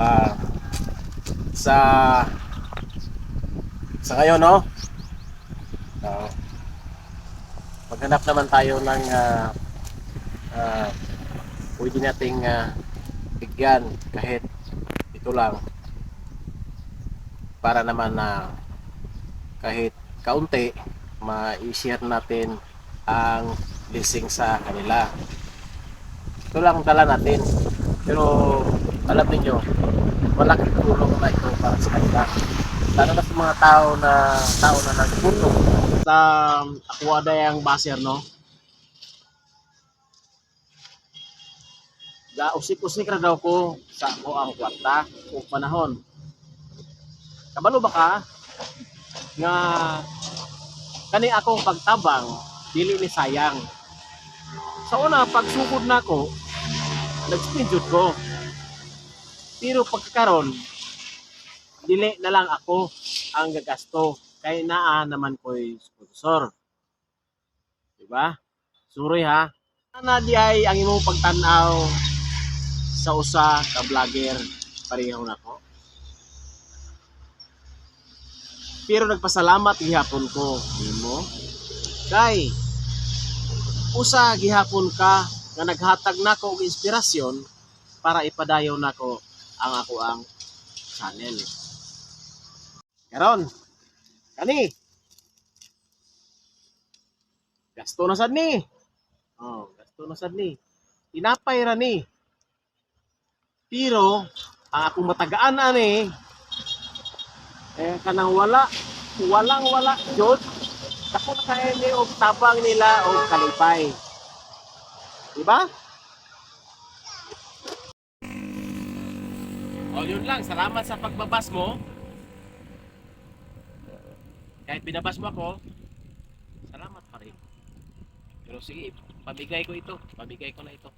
Ah, sa sa ngayon, no? Ah, maghanap naman tayo ng ah, ah, pwede nating ah, bigyan kahit ito lang para naman na kahit kaunti ma-share natin ang blessing sa kanila. Ito lang ang dala natin. Pero alam niyo malaking tulong na ito para sa kanila. Lalo na sa mga tao na tao na nagputong. Sa ako ada yung baser no. Da usik-usik ra daw ko sa ako ang kwarta o panahon. Kabalo ba ka nga kani akong pagtabang dili ni sayang. Sa una pagsugod na ko nag-screenshot ko. Pero pagkakaroon, dili na lang ako ang gagasto kay naa naman ko'y sponsor. Diba? Sorry ha. Ana di ay ang imong pagtanaw sa usa ka vlogger pareho na ko. Pero nagpasalamat gihapon ko nimo. Kay usa gihapon ka nga naghatag nako og inspirasyon para ipadayon nako ang ako ang channel. Karon, kani. Gasto na sad ni. Oh, gasto na sad ni. Tinapay ra ni. Pero ang akong matagaan ani eh kanang wala walang wala jud ako na kaya ni og tabang nila og kalipay. Diba? Oh, yun lang. Salamat sa pagbabas mo. Kahit binabas mo ako, salamat pa rin. Pero sige, pabigay ko ito. Pabigay ko na ito.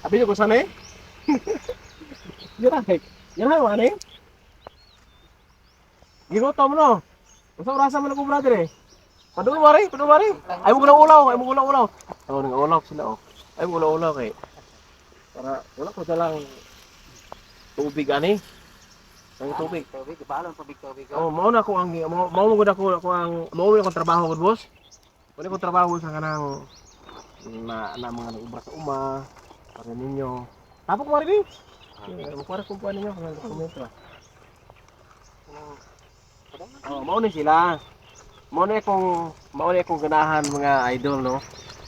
Sabi niyo kung saan eh? Na, eh. Yan na, ano eh? Ginutom no? Masa orasa mo na ko brother eh? Ba rin? Ay mo na ulaw, ay mo na ulaw. Oh, nang ulaw sila oh. Ay mo na ulaw kay. Para wala ko lang tubig ani. Ang tubig. Tubig, balon tubig tubig. Oh, mao na ko ang mao mao gud ako ako ang mao ko trabaho gud boss. Wala ko trabaho sa kanang na na mga nag-ubra sa uma para ninyo. Tapos ko rin. Eh, Magkuha kung puan ninyo kung dokumento. ah. Oh, mao ni sila. Mao ni akong mao ni akong ganahan mga idol no.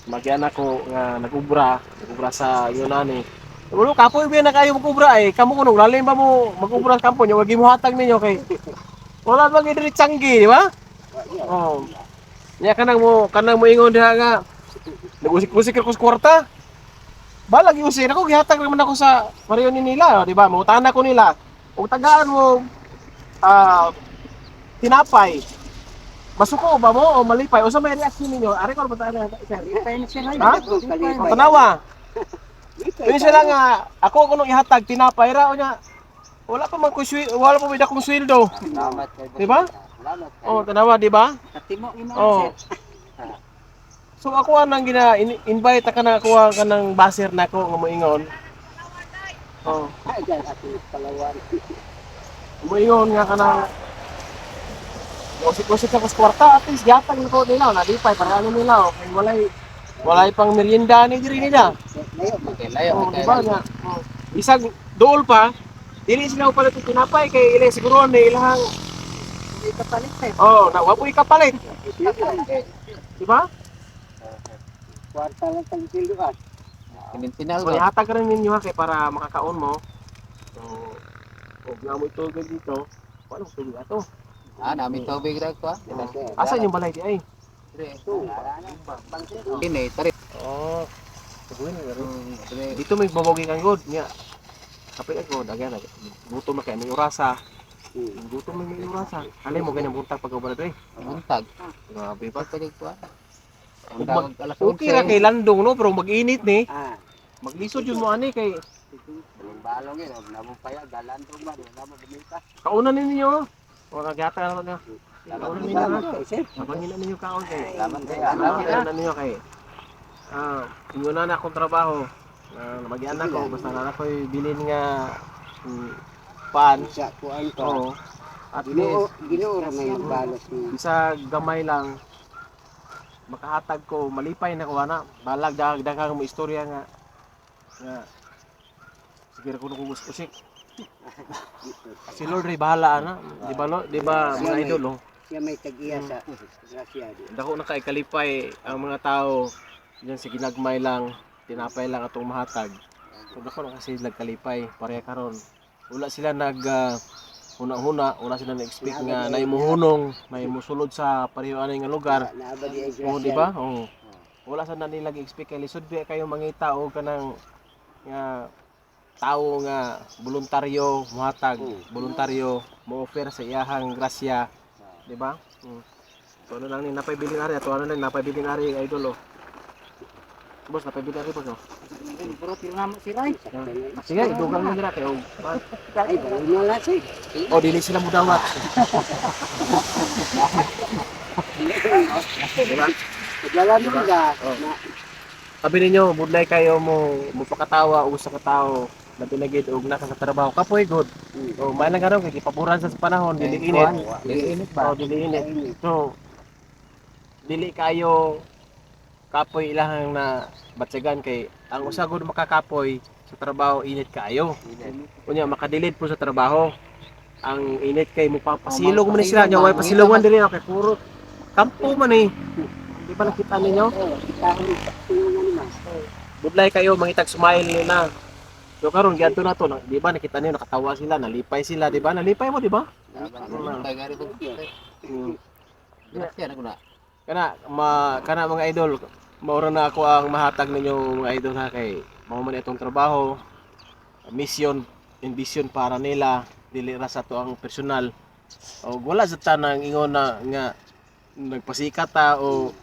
Magyan ako nga nag-ubra, nag-ubra sa Yunani. Ulo kapoy biya na kayo mag-ubra ay kamo kuno lalim ba mo mag-ubra sa kampo nyo wag mo hatag ninyo kay wala bang diri tiyanggi, di ba? Oh. Nya kanang mo kanang mo ingon diha nga nagusik-usik ako sa kwarta. Balag iusin ako gihatag naman ako sa pareho ni nila, di ba? Mautan ko nila. Ug tagaan mo ah tinapay. Masuko ba mo o malipay? O sa may reaction ninyo? Ari ko ba tayo? Kalipay na siya Ha? Tanawa. Yun sila nga, ako kuno ihatag tinapay ra nya. Wala pa man ko wala pa bida kong sweldo. Di ba? Oh, tanawa di ba? Katimo imo Oh. So ako anang gina in- invite ka na ako ka ng baser na ako nga moingon. Oh, moingon nga kanang Usik-usik ako sa kwarta, at least yatag ko nila, nalipay, para ano nila, oh. Walay, walay pang merienda ni diri nila. Layo, okay, layo. Oh, di ba nga? Oh. Isang dool pa, dili sila pala ito tinapay kay ilang siguro na ilang Hindi ka palit eh. oh, na wapoy kapalit, di ba? Kwarta lang sa kilo ah. Kinintinal So ihatag ka rin ninyo ha kay para makakaon mo. So, huwag na mo itulog dito. Wala mo tubig ato. Ah, namin tubig ra ko. Asan yung balay di ay? Ini, tari. Oh, sabuhin na rin. Dito may babogi kang god niya. Kapit ako, dagyan na. Gutom na may urasa. Gutom na may urasa. Alay mo ganyan buntag pag ubala to eh. Buntag. Grabe pa. Pagkalig ko ah. Okay ra kay landong no, pero mag-init ni. Ah. Maglisod yun mo ani kay Balong yun, nabong paya, galan to ba, nabong bumita. kaunan ninyo. O nagyata naman na. Kaunan ninyo ha. Salamat. Abangin na ninyo kaon kay. Salamat na ninyo kay. Ah, inyo na na akong trabaho. Uh, Magian ako basta na ako'y bilin nga mm, paan. Sa kuan pa. Oo. At Ginoo, least ginoo ra may balos ni. bisa gamay lang makahatag ko malipay na ko ana balag dagdagang mo istorya nga nga sige ko ko gusto si si Lord ray bahala ana di ba lo di ba mga idol oh Siya may tagiya sa grasya dako na kay kalipay ang mga tao diyan sa ginagmay lang tinapay lang atong mahatag dako na kasi nagkalipay pareha karon wala sila nag ah, huna-huna wala sila na-expect nga na imuhunong na imusulod sa pareho anay nga lugar. Oo, di ba? Oo. Wala sa nila expect kay lisod ba kayo mangita o kanang nga tao nga voluntaryo muhatag, voluntaryo mo offer sa iyahang grasya, di ba? Mm. So ano lang ni napay ari ato ano lang napay ari idol oh. Boss, bilin ari boss oh. Pero tiro na mo si Ray. Sige, dugang mo dira kayo. Ay, bawal mo lang siya. Oh, dili sila mudawat. Diba? Paglalan mo. Oh. na- Sabi ninyo, budlay kayo mo mupakatawa o sa katao na pinagid og naka sa trabaho. Kapoy good. Mm. O may lang karon kay paboran sa panahon, dili init. Dili init ba? Oh, dili. Init. So dili kayo kapoy ilahang na batsagan kay ang usa gud makakapoy sa trabaho init kaayo. Unya makadilid po sa trabaho. Ang init kay mo papasilong mo ni sila nya way pasilongan diri kay puro kampo man eh. Di ba nakita ninyo? Oh, budlay kayo mangitag smile nila. So karon giadto na to, na- di ba nakita niyo nakatawa sila, nalipay sila, di ba? Nalipay mo, di ba? Mm. Kana ma kana mga idol, maura na ako ang mahatag ninyo mga idol ha kay mao man itong trabaho, mission and vision para nila dili ra sa to ang personal. O wala sa tanang ingon na nga nagpasikat ta o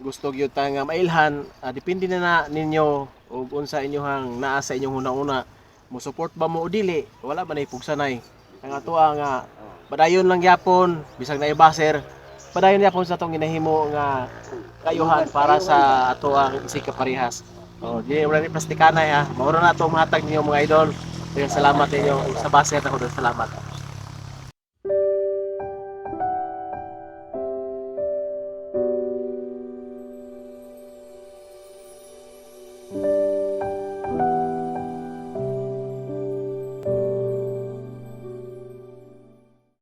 gusto gyud ta nga mailhan, ah, depende na na ninyo ug unsa inyohang naa sa inyong hunang-una. Mo support ba mo o dili? Wala ba na ipugsanay. Ang ato nga padayon lang yapon bisag na ibaser padayon yapon sa tong ginahimo nga kayuhan para sa ato ang isig kaparehas. Oh, di wala ni plastikanay ha. Maura na to matag niyo mga idol. Kaya salamat ninyo sa baser ako salamat.